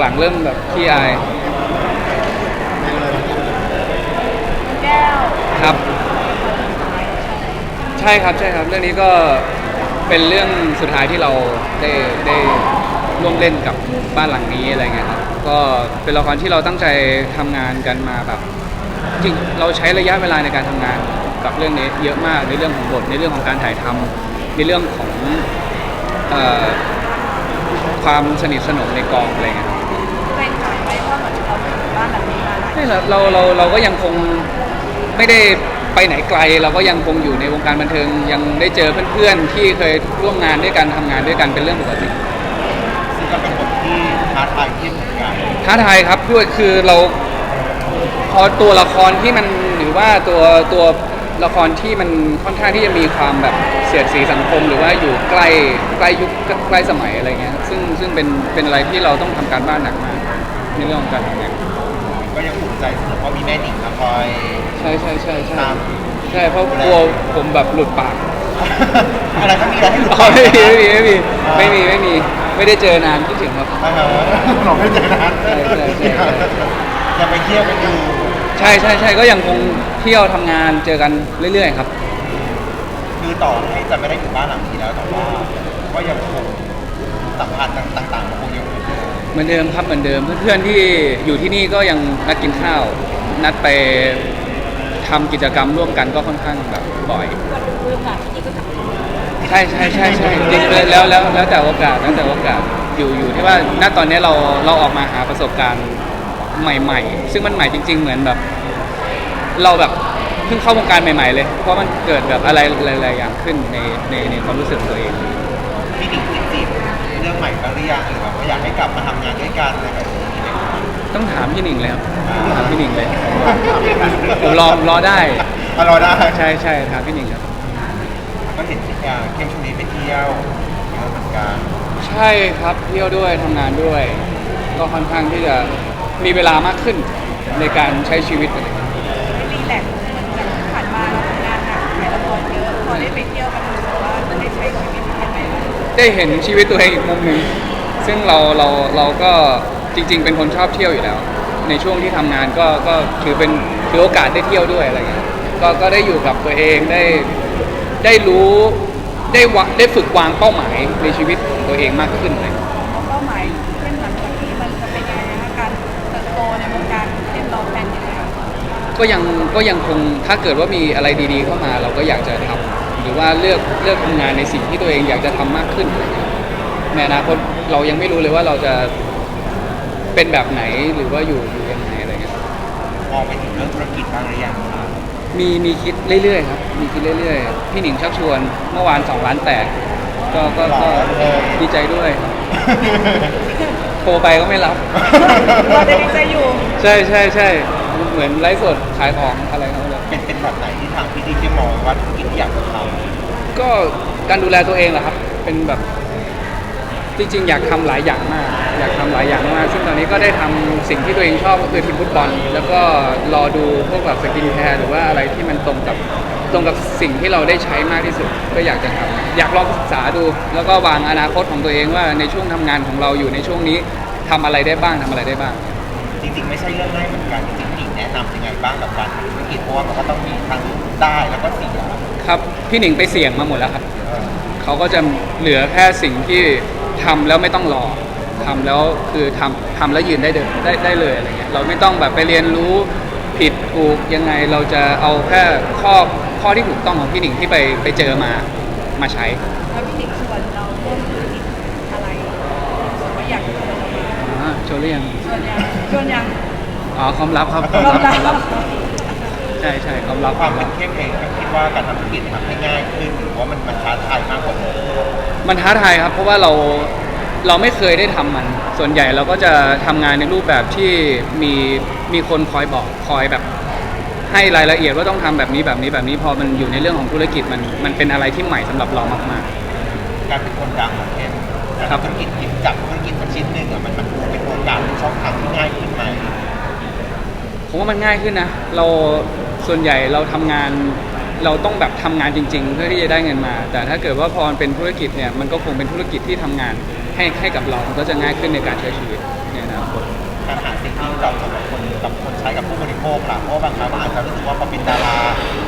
หลังๆ เริ่มแบบขี้อายแก้วครับ ใช่ครับใช่ครับเรื่องนี้ก็เป็นเรื่องสุดท้ายที่เราได้ได้ร่วมเล่นกับบ้านหลังนี้อะไรเงี้ยครับก็เป็นละครที่เราตั้งใจทำงานกันมาแบบจริงเราใช้ระยะเวลาในการทำงานกับเรื่องนี้เยอะมากในเรื่องของบทในเรื่องของการถ่ายทำในเรื่องของเอ่อความสนิทสนมในกองอะไรเงี้ยครับ บ้านหลังนี้มาหลายไม่เราเราเราเราก็ยังคงไม่ได้ไปไหนไกล เราก็ยังคงอยู่ในวงการบันเทิงยังได้เจอเพื่อนๆที่เคยร่วมงานด้วยกันทำงานด้วยกันเป็นเรื่องปกติ ซึ่งก็เป็นบทที่ท้าทายที่เหมือนกันท้าทายครับด้วยคือเราพอตัวละครที่มันหรือว่าตัวตัวละครที่มันค่อนข้างที่จะมีความแบบเสียดสีสังคม หรือว่าอยู่ใกล้ใกล้ยุคใกล้สมัยอะไรเงี้ยซึ่งซึ่งเป็นเป็นอะไรที่เราต้องทำการบ้านหนักมากในเรื่องของการทำงาน ก็ยังภูมิใจเสมอเพราะมีแม่หนิงมาคอยใช่ใช่ใช่ใช่ตาม ใช่เพราะกลัวผมแบบหลุดปากอะไรก็มีอะไรให้ดูอ๋อไม่มีไม่มีไม่มีไม่มีไม่มีไม่ได้เจอนานคิดถึงครับ อ่าฮะเราไม่เจอนะใช่ใช่ใช่ใช่ จะไปเที่ยวกันอยู่ใช่ใช่ใช่ก็ยังคงเที่ยวทำงานเจอกันเรื่อยๆครับ คือต่อให้จะไม่ได้อยู่บ้านหลังนี้แล้วแต่ว่าก็ยังคงสัมพันธ์ต่างๆมันคงยังเหมือน เดิมเหมือนเดิมครับเหมือนเดิมเพื่อนๆที่อยู่ที่นี่ก็ยังนัดกินข้าว นัดไปทำกิจกรรมร่วมกันก็ค่อนข้างแบบบ่อยคนดูเรื่องหลังที่ก็ทำใช่ใช่ใช่ใช่จริงๆแล้วแล้วแล้วแต่โอกาสแล้วแต่โอกาสอยู่อยู่ที่ว่าณตอนนี้เราเราออกมาหาประสบการณ์ใหม่ ๆ ซึ่งมันใหม่จริง ๆ เหมือนแบบ เราแบบเพิ่งเข้าวงการใหม่ ๆ เลย เพราะมันเกิดแบบอะไรหลายๆอย่างขึ้นในในในความรู้สึกตัวเอง พี่หนิงจริงๆ เรื่องใหม่ก็หรือยังหรือแบบว่าอยากให้กลับมาทำงานด้วยกันอะไรแบบนี้ไหมครับต้องถามพี่หนิงเลยครับต้องถามพี่หนิงเลยผมรอรอได้มารอได้ใช่ใช่ถามพี่หนิงครับ ก็เห็นอ่าเข้มช่วงนี้ไปเที่ยวเยอะเหมือนกันใช่ครับเที่ยวด้วยทำงานด้วย ก็ค่อนข้างที่จะมีเวลามากขึ้นในการใช้ชีวิตอะไร ไงบ้างได้เห็นชีวิตตัวเองอีกมุมหนึ่งซึ่งเราเราเราก็จริง ๆ เป็นคนชอบเที่ยวอยู่แล้ว ในช่วงที่ทำงานก็ก็ถือเป็นถือโอกาสได้เที่ยวด้วยอะไรเงี้ยก็ก็ได้อยู่กับตัวเองได้ได้รู้ได้วะได้ฝึกวางเป้าหมายในชีวิตของตัวเองมากขึ้นเลย เป้าหมายเช่นหลังจากนี้มันจะเป็นยังไงนะการเติบโตในวงการเช่นเราแพลนยังไง ก็ยังก็ยังคงถ้าเกิดว่ามีอะไรดีๆเข้ามา เราก็อยากจะทำ หรือว่าเลือกเลือกทำงานในสิ่งที่ตัวเองอยากจะทำมากขึ้นอะไรเงี้ยในอนาคตเรายังไม่รู้เลยว่าเราจะเป็นแบบไหนหรือว่าอยู่อยู่ยังไงอะไรเงี้ยมองไปถึงเรื่องธุรกิจบ้างหรือยังครับมีมีคิดเรื่อยๆครับมีคิดเรื่อยๆพี่หนิงชักชวนเมื่อวานสองล้านแตกก็ก็ก็ดีใจด้วยครับโทรไปก็ไม่รับเราจะดีใจอยู่ ใช่ใช่ใช่เหมือนไลฟ์สดขายของอะไรเขาเลย เป็นเป็นแบบไหนที่ทางพี่ดีจะมองว่าธุรกิจที่อยากจะทำก็การดูแลตัวเองแหละครับ เป็นแบบจริงๆอยากทำหลายอย่างมาก อยากทำหลายอย่างมาก ซึ่งตอนนี้ก็ได้ทำสิ่งที่ตัวเองชอบก็คือทีมฟุตบอล แล้วก็รอดูพวกแบบสกินแคร์หรือว่าอะไรที่มันตรงกับตรงกับสิ่งที่เราได้ใช้มากที่สุด ก็อยากจะทำอยากลองศึกษาดู แล้วก็วางอนาคตของตัวเองว่าในช่วงทำงานของเราอยู่ในช่วงนี้ทำอะไรได้บ้างทำอะไรได้บ้างจริงๆ ไม่ใช่เรื่องง่ายเหมือนกันจริงๆพี่หนิง แนะนำยังไงบ้างกับการทำธุรกิจเพราะว่ามันก็ต้องมีทั้งได้แล้วก็เสียครับพี่หนิงไปเสี่ยงมาหมดแล้วครับเออเขาก็จะเหลือแค่สิ่งที่ทำแล้วไม่ต้องรอทำแล้วคือทำทำแล้วยืนได้เดินได้ได้เลยอะไรเงี้ยเราไม่ต้องแบบไปเรียนรู้ผิดถูกยังไงเราจะเอาแค่ข้อข้อที่ถูกต้องของพี่หนิงที่ไปไปเจอมามาใช้ แล้วพี่หนิงชวนเราร่วมธุรกิจอะไรรู้สึกว่าอยากจะชวนเรามาอ่าโชว์หรือยังชวนยังชวนยัง อ๋อความลับครับความเราลับเราความลับใช่ใช่ความลับความเป็นเข้มเองก็คิดว่าการทำธุรกิจทำให้ง่ายขึ้นหรือว่ามันมันท้าทายมากกว่าเดิมมันท้าทายครับ เพราะว่าเราเราไม่เคยได้ทำมัน ส่วนใหญ่เราก็จะทำงานในรูปแบบที่มีมีคนคอยบอกคอยแบบ ให้รายละเอียดว่าต้องทำแบบนี้แบบนี้แบบนี้พอมันอยู่ในเรื่องของธุรกิจมันมันเป็นอะไรที่ใหม่สำหรับเรามาก การเป็นคนดังของเข้มการครับทำธุรกิจหยิบจับธุรกิจสักชิ้นหนึ่งอะมันมันเป็นโอกาสเป็นช่องทางที่ง่ายขึ้นไหมๆ ผมว่ามันง่ายขึ้นนะ เราส่วนใหญ่เราทำงานเราต้องแบบทำงานจริง ๆ เพื่อที่จะได้เงินมา แต่ถ้าเกิดว่าพอมันเป็นธุรกิจเนี่ยมันก็คงเป็นธุรกิจที่ทำงานให้ให้กับเรา มันก็จะง่ายขึ้นในการใช้ชีวิตเนี่ยนะช้กับผู้บริโภคล่ะเพราะว่าบางครั้งมันอาจจะรู้สึกว่าพอเป็นดารา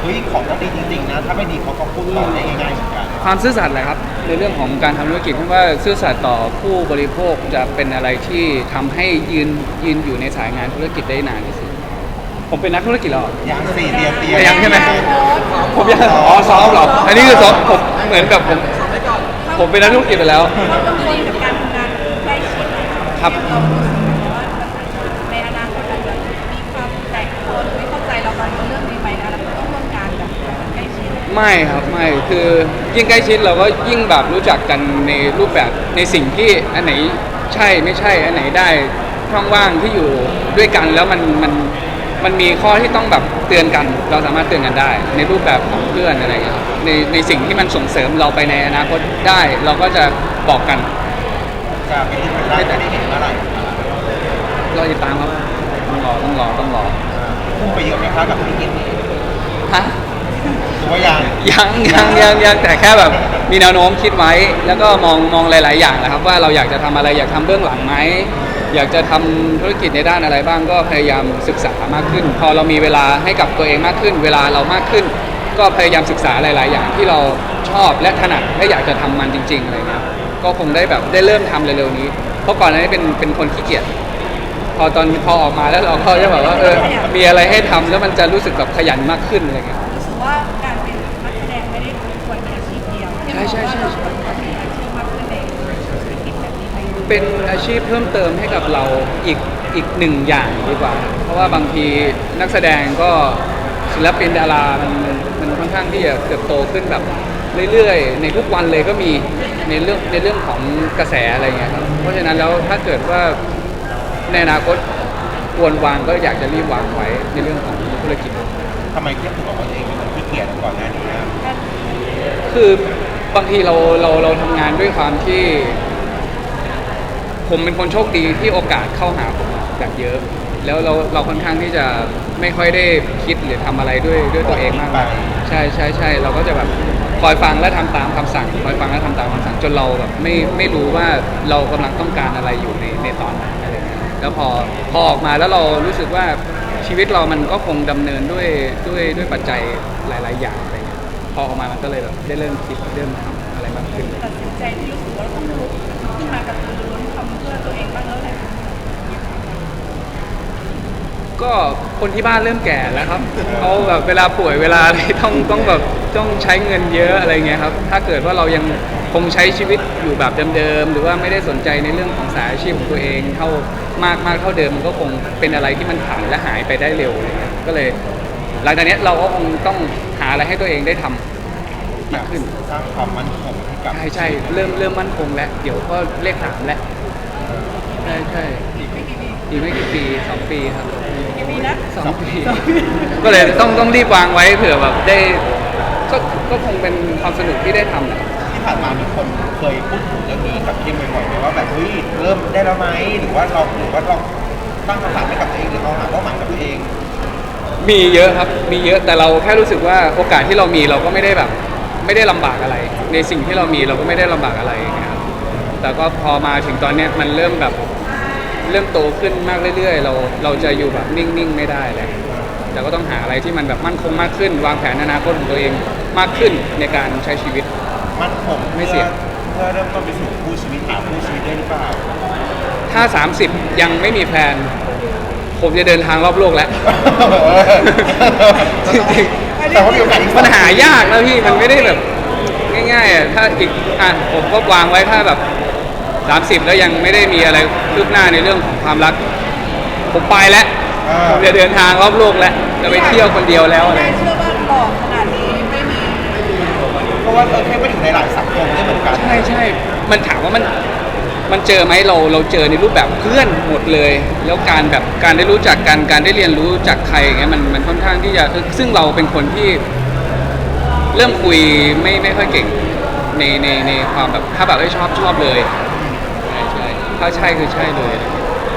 เฮ้ยของต้องดีจริงๆนะถ้าไม่ดีเขาก็พูดต่อได้ง่ายๆเหมือนกันความซื่อสัตย์แหละครับในเรื่องของการทำธุรกิจที่ว่าซื่อสัตย์ต่อผู้บริโภคจะเป็นอะไรที่ทำให้ยืนยืนอยู่ในสายงานธุรกิจได้นานที่สุด ผมเป็นนักธุรกิจแล้วเหรอ ยังสี่เตรียมเตรียมยังใช่ไหม ผมยังอ๋อซ้อมเหรอ อันนี้คือซ้อมผมเหมือนกับผมผมเป็นนักธุรกิจไปแล้ว เรากังวลกับการทำงานใกล้ชิดไหมะครับ เรารู้สึกว่าในอนาคตอาจจะมีความแตกคนไม่เข้าใจเราตอนเรื่องนี้ไหมนะเราต้องร่วมงานกับคนใกล้ชิดไม่ครับไม่คือยิ่งใกล้ชิดเราก็ยิ่งแบบรู้จักกันในรูปแบบในสิ่งที่อันไหนใช่ไม่ใช่อันไหนได้ช่องว่างที่อยู่ด้วยกันแล้วมันมัน มันมีข้อที่ต้องแบบเตือนกัน เราสามารถเตือนกันได้ ในรูปแบบของเพื่อนอะไรอย่างเงี้ยครับในในสิ่งที่มันส่งเสริมเราไปในอนาคตได้ เราก็จะบอกกัน จะเป็นรูปเป็นร่างจะได้เห็นเมื่อไหร่รอติดตามครับต้องรอต้องรอต้องรอพุ่งไปเยอะไหมคะกับธุรกิจนี้ฮะหรือว่ายังยังยังยังยังแต่แค่แบบมีแนวโน้มคิดไว้ แล้วก็มองมองหลาย ๆ อย่างนะครับ ว่าเราอยากจะทำอะไรอยากทำเบื้องหลังไหม อยากจะทำธุรกิจในด้านอะไรบ้างก็พยายามศึกษามากขึ้น พอเรามีเวลาให้กับตัวเองมากขึ้น เวลาเรามากขึ้น ก็พยายามศึกษาหลาย ๆ อย่างที่เราชอบและถนัดและอยากจะทำมันจริง ๆ อะไรเงี้ยก็คงได้แบบได้เริ่มทำเร็ว ๆ นี้ เพราะก่อนหน้านี้เป็นเป็นคนขี้เกียจพอตอนพอออกมาแล้วเราก็จะแบบว่าเออมีอะไรให้ทำแล้วมันจะรู้สึกแบบขยันมากขึ้นอะไรเงี้ยรู้สึกว่าการเป็นนักแสดงไม่ได้ควรเป็นอาชีพเดียวใช่ใช่ใช่ เป็นอาชีพเพิ่มเติมให้กับเราอีกอีกหนึ่งอย่างดีกว่า เพราะว่าบางทีนักแสดงก็ศิลปินดารามันมันค่อนข้างที่จะเติบโตขึ้นแบบเรื่อยๆ ในทุกวันเลยก็มีในเรื่องในเรื่องของกระแสอะไรเงี้ยครับ เพราะฉะนั้นแล้วถ้าเกิดว่าในอนาคตควรวางก็อยากจะรีบวางไว้ในเรื่องของธุรกิจ ทำไมเทียบกับตัวเองเป็นคนขี้เกียจก่อนหน้านี้นะคือบางทีเราเราเราทำงานด้วยความที่ ผมเป็นคนโชคดีที่โอกาสเข้าหาผมแบบเยอะ แล้วเราเราค่อนข้างที่จะไม่ค่อยได้คิดหรือทำอะไรด้วยด้วยตัวเองมากนักใช่ใช่ใช่เราก็จะแบบคอยฟังและทำตามคำสั่งคอยฟังและทำตามคำสั่งจนเราแบบไม่ไม่รู้ว่าเรากำลังต้องการอะไรอยู่ในในตอนนั้นอะไรเงี้ยแล้วพอพอออกมาแล้วเรารู้สึกว่าชีวิตเรามันก็คงดำเนินด้วยด้วยด้วยปัจจัยหลาย ๆ อย่างอะไรเงี้ยพอออกมามันก็เลยแบบได้เริ่มคิดเริ่มทำอะไรมากขึ้น ตัดสินใจที่รู้สึกว่าต้องลุกขึ้นมากระตือรือร้นทำ เพื่อตัวเองบ้างแล้วแหละก็คนที่บ้านเริ่มแก่แล้วครับเขาแบบเวลาป่วยเวลาอะไรต้องต้องแบบต้องใช้เงินเยอะอะไรเงี้ยครับ ถ้าเกิดว่าเรายังคงใช้ชีวิตอยู่แบบเดิมๆหรือว่าไม่ได้สนใจในเรื่องของสายอาชีพของตัวเองเท่ามากมากเท่าเดิมมันก็คงเป็นอะไรที่มันผ่านและหายไปได้เร็วอะไรเงี้ยก็เลย หลังจากเนี้ยเราก็คงต้องหาอะไรให้ตัวเองได้ทำอยากขึ้นสร้างความมั่นคงให้กับใช่ใช่เริ่มเริ่มมั่นคงแล้วเดี๋ยวก็เลขสามแล้ว ใช่ใช่อีกไม่กี่ปีอีกไม่กี่ปีสองปีครับกี่ปีนะสองปี ก็เลยต้องต้องรีบวางไว้เผื่อแบบได้ก็ก็คงเป็นความสนุกที่ได้ทำแหละที่ผ่านมามีคนเคยพูดถึงเรื่องนี้กับเข้มบ่อยๆไหมว่าแบบเฮ้ยเริ่มได้แล้วไหมหรือว่าเราหรือว่าเราตั้งคำถามให้กับตัวเองหรือเราหาเป้าหมายกับตัวเอง มีเยอะครับมีเยอะแต่เราแค่รู้สึกว่าโอกาสที่เรามีเราก็ไม่ได้แบบ ไม่ได้ลำบากอะไร ในสิ่งที่เรามีเราก็ไม่ได้ลำบากอะไรอย่างเงี้ยครับแต่ก็พอมาถึงตอนเนี้ยมันเริ่มแบบ เริ่มโตขึ้นมากเรื่อยๆ เราเราจะอยู่แบบนิ่งๆ ไม่ได้แล้วเราก็ต้องหาอะไรที่มันแบบมั่นคงมากขึ้น วางแผนอนาคตของตัวเองมากขึ้นในการใช้ชีวิต มั่นคงไม่เสี่ยง เพื่อเริ่มต้นไปสู่คู่ชีวิตหาคู่ชีวิตได้หรือเปล่าถ้า 30 ยังไม่มีแฟนผมจะเดินทางรอบโลกแล้ว จริงแต่ว่ามีโอกาสอีกๆมันหายากนะพี่มันไม่ได้แบบ ง่ายๆอะถ้าอีกอะผมก็วางไว้ถ้าแบบ 30 แล้วยังไม่ได้มีอะไรคืบหน้าในเรื่องของความรัก ผมไปแล้วอ่าผมจะเดินทางรอบโลกแล้วจะไปเที่ยวคนเดียวแล้วอะไรแม่เชื่อว่าหล่อขนาดนี้ไม่มีเพราะว่าเออเข้มก็อยู่ในหลายสังคมได้เหมือนกันใช่ใช่ มันถามว่ามัน มันเจอไหมเราเราเจอในรูปแบบเพื่อนหมดเลย แล้วการแบบการได้รู้จักกันการได้เรียนรู้จากใครอย่างเงี้ยมันมันค่อนข้างที่จะซึ่งเราเป็นคนที่ เริ่มคุยไม่ไม่ค่อยเก่งในในในความแบบถ้าแบบไม่ชอบชอบเลยใช่ใช่ ถ้าใช่คือใช่เลย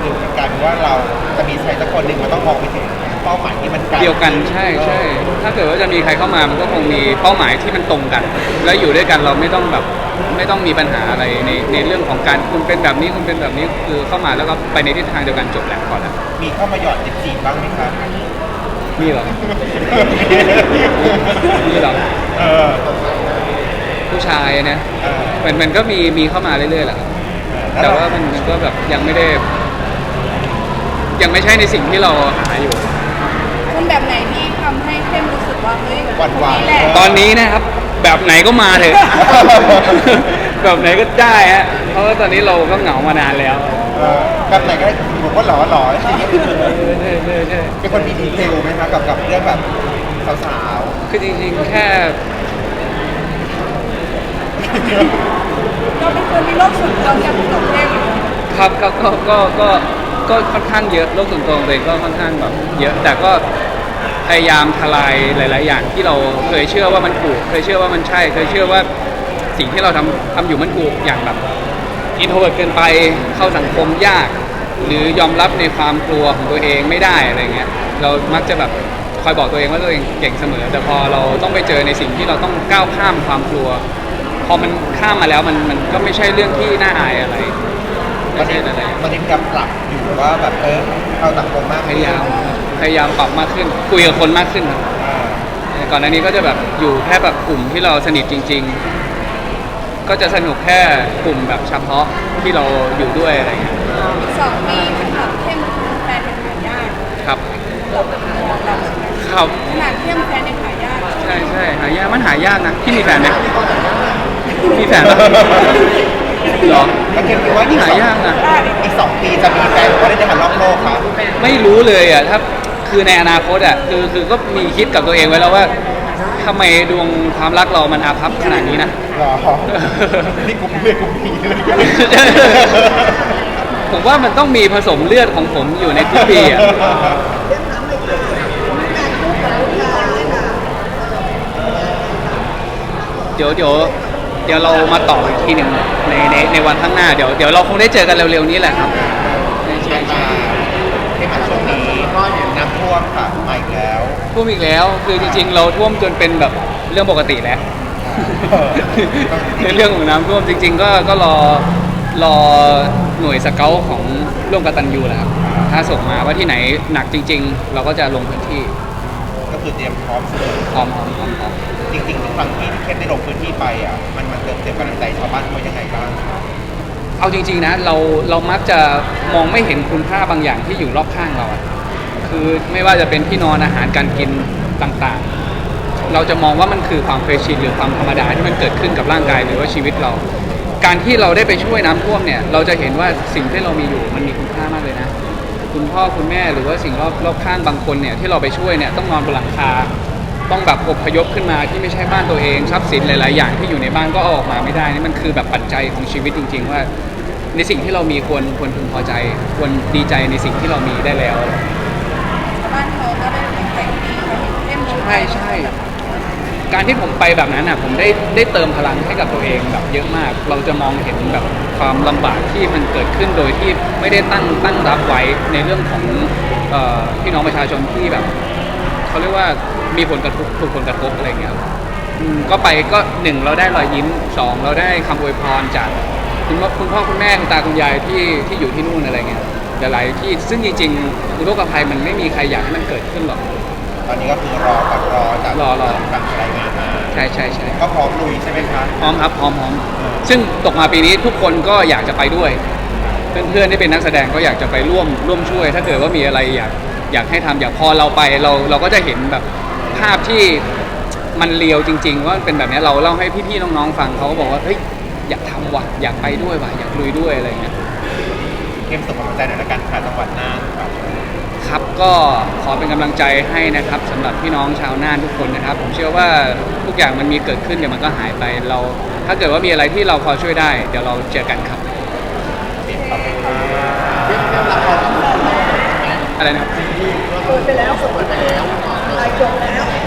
หรือกลายเป็นว่าเราจะมีใครสักคนหนึ่งมันต้องมองไปถึงเป้าหมายที่มันไกลเดียวกันใช่ใช่ถ้าเกิดว่าจะมีใครเข้ามามันก็คงมีเป้าหมายที่มันตรงกัน แล้วอยู่ด้วยกันเราไม่ต้องแบบไม่ต้องมีปัญหาอะไรในในเรื่องของการคุณเป็นแบบนี้คุณเป็นแบบนี้คือเข้ามาแล้วก็ไปในทิศทางเดียวกันจบแล้วพอแล้วมีเข้ามาหยอดจิบจีบบ้างไหมครับมีเหรอมีเหรอเออผู้ชายนะเออมันมันก็มีมีเข้ามาเรื่อยๆแหละครับ แล้แต่วว่ามันมันก็แบบยังไม่ได้ ยังไม่ใช่ในสิ่งที่เราหาอยู่ คุณแบบไหนที่ทำให้เข้มรู้สึกว่าเฮ้ยหวานหวานคแหละตอนนี้นะครับ แบบไหนก็มาเถอะ แบบไหนก็ได้ฮะเพราะว่าตอนนี้เราก็เหงามานานแล้วเออแบบไหนก็ได้ผมว่าหล่อหล่อจริงใช่ใช่ใช่ ๆเป็นคนมีดีเทลไหมคะกับกับเรื่องแบบสาวคือจริงๆ แค่ เราเป็นคนมีโรคส่วนตัวอย่างตัวเข้มครับก็ก็ก็ก็ก็ค่อนข้างเยอะโลกส่วนตัวของตัวเองก็ค่อนข้างแบบเยอะแต่ก็พยายามทลายหลาย ๆ อย่างที่เราเคยเชื่อว่ามันถูกเคยเชื่อว่ามันใช่ เคยเชื่อว่าสิ่งที่เราทำทำอยู่มันถูกอย่างแบบอินโทรเวิร์ดเกินไปเข้าสังคมยาก หรือยอมรับในความกลัวของตัวเองไม่ได้อะไรเงี้ยเรามักจะแบบคอยบอกตัวเองว่าตัวเองเก่งเสมอ แต่พอเราต้องไปเจอในสิ่งที่เราต้องก้าวข้ามความกลัว อมันข้ามมาแล้วมันมันก็ไม่ใช่เรื่องที่น่าอายอะไรๆตอไม่นใช่นี้อะไรตอนนี้พยายามปรับอยู่ว่าแบบเออเข้าสังคมมากพขึ้นยายามพยายามปรับมากขึ้นคุยกับคนมากขึ้นครับอ่าก่อนหน้านี้ก็จะแบบอยู่แค่แบบกลุ่มที่เราสนิทจริง ๆ ก็จะสนุกแค่กลุ่มแบบเฉพาะที่เราอยู่ด้วยอะไรเงี้ยสองปีมันแบบเข้มแฟนเป็นหายากครับเราเป็นมองเราใช่ไหมครับขนาดเข้มแฟนยังหายากใช่ใช่หายากมันหายากนะพี่มีแฟนไหม มีแฟนปะเหรอแล้วคิดว่าอีกหาสองยากนะอีกสองปีจะมีแฟนหรือว่าได้เดินทางรอบโลกครับไม่รู้เลยอะถ้าคือในอนาคตอะคือคือก็มีคิดกับตัวเองไว้แล้วว่าทำไมดวงความรักเรามันอาภัพขนาดนี้นะหรอนี่กูเรียกกูผีเลยผมว่ามันต้องมีผสมเลือดของผมอยู่ในทุกปีอะเดี๋ยวเดี๋ยวเดี๋ยวเรามาต่ออีกทีหนึ่งในในในวันข้างหน้าเดี๋ยวเดี๋ยวเราคงได้เจอกันเร็วๆนี้แหละครับใช่ใช่ใช่ที่มาช่วงนี้น้ำท่วมค่ะมาอีกแล้วท่วมอีกแล้วคือจริง ๆ เราท่วมจนเป็นแบบเรื่องปกติแล้วเออในเรื่องของน้ำท่วมจริง ๆ ก็ก็รอรอหน่วยสเกลของร่วมกตันยูแหละครับถ้าส่งมาว่าที่ไหนหนักจริง ๆ เราก็จะลงพื้นที่ก็ คือเตรียมพร้อมเสมอพร้อมพร้อมพร้อมพร้อมจริงๆทุกครั้งที่เคนได้ลงพื้นที่ไปอะมันมันเติมเต็มกำลังใจชาวบ้านเขายังไงบ้างเอาจริง ๆนะเราเรามักจะมองไม่เห็นคุณค่าบางอย่างที่อยู่รอบข้างเราอะคือไม่ว่าจะเป็นที่นอนอาหารการกินต่างๆ เราจะมองว่ามันคือความเคยชินหรือความธรรมดาที่มันเกิดขึ้นกับร่างกายหรือว่าชีวิตเรา การที่เราได้ไปช่วยน้ำท่วมเนี่ย เราจะเห็นว่าสิ่งที่เรามีอยู่มันมีคุณค่ามากเลยนะ คุณพ่อคุณแม่หรือว่าสิ่งรอบรอบข้างบางคนเนี่ยที่เราไปช่วยเนี่ยต้องนอนบนหลังคา ต้องแบบอพยพขึ้นมาที่ไม่ใช่บ้านตัวเองทรัพย์สินหลาย ๆ อย่างที่อยู่ในบ้านก็เอาออกมาไม่ได้นี่มันคือแบบปัจจัยของชีวิตจริง ๆ ว่า ในสิ่งที่เรามีควรควรพึงพอใจ ควรดีใจในสิ่งที่เรามีได้แล้วชาวบ้านเขาก็ได้เป็นใจดีเขาเห็นเข้มใช่ใช่ การที่ผมไปแบบนั้นอะผมได้ได้เติมพลังให้กับตัวเองแบบเยอะมาก เราจะมองเห็นแบบความลำบากที่มันเกิดขึ้นโดยที่ไม่ได้ตั้งตั้งรับไว้ในเรื่องของเอ่อพี่น้องประชาชนที่แบบเขาเรียกว่ามีผลกระทบถูกผลกระทบอะไรเงี้ยครับอืมก็ไปก็หนึ่งเราได้รอยยิ้มสองเราได้คำอวยพรจากคุณพ่อคุณพ่อคุณแม่คุณตาคุณยายที่ที่อยู่ที่นู่นอะไรเงี้ยหลายๆที่ซึ่งจริงๆอุทกภัยมันไม่มีใครอยากให้มันเกิดขึ้นหรอก อนนี้ก็คือรอก่อนรอจากรอรอฝั่งรายงานมาใช่ใช่ใช่ก็พร้อมลุยใช่ไหมคะพร้อมครับพร้อมพร้อมซึ่งตกมาปีนี้ทุกคนก็อยากจะไปด้วย เพื่อนๆที่เป็นนักแสดงก็อยากจะไปร่วมร่วมช่วย ถ้าเกิดว่ามีอะไรอยากอยากให้ทำอยากพอเราไปเราเราก็จะเห็นแบบภาพที่มันเลียวจริงๆว่ามันเป็นแบบนี้เราเล่าให้พี่ๆน้องๆฟังเขาก็บอกว่าเฮ้ยอยากทำว่ะอยากไปด้วยว่ะอยากลุยด้วยอะไรเงี้ยเข้มส่งกำลังใจหน่อยละกันค่ะจังหวัดน่านครับครับ ก็ขอเป็นกำลังใจให้นะครับสำหรับพี่น้องชาวน่านทุกคนนะครับ ผมเชื่อว่าทุกอย่างมันมีเกิดขึ้นเดี๋ยวมันก็หายไปเรา ถ้าเกิดว่ามีอะไรที่เราพอช่วยได้ เดี๋ยวเราเจอกันครับขอบคุณค่ะอะไรนะครับเปิดไปแล้วเปิดไปแล้วถ่ายจบแล้ว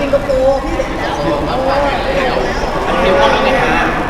สิงคโปร์พี่เห็นแล้วอ้นนี้เป็นคนนี้นะ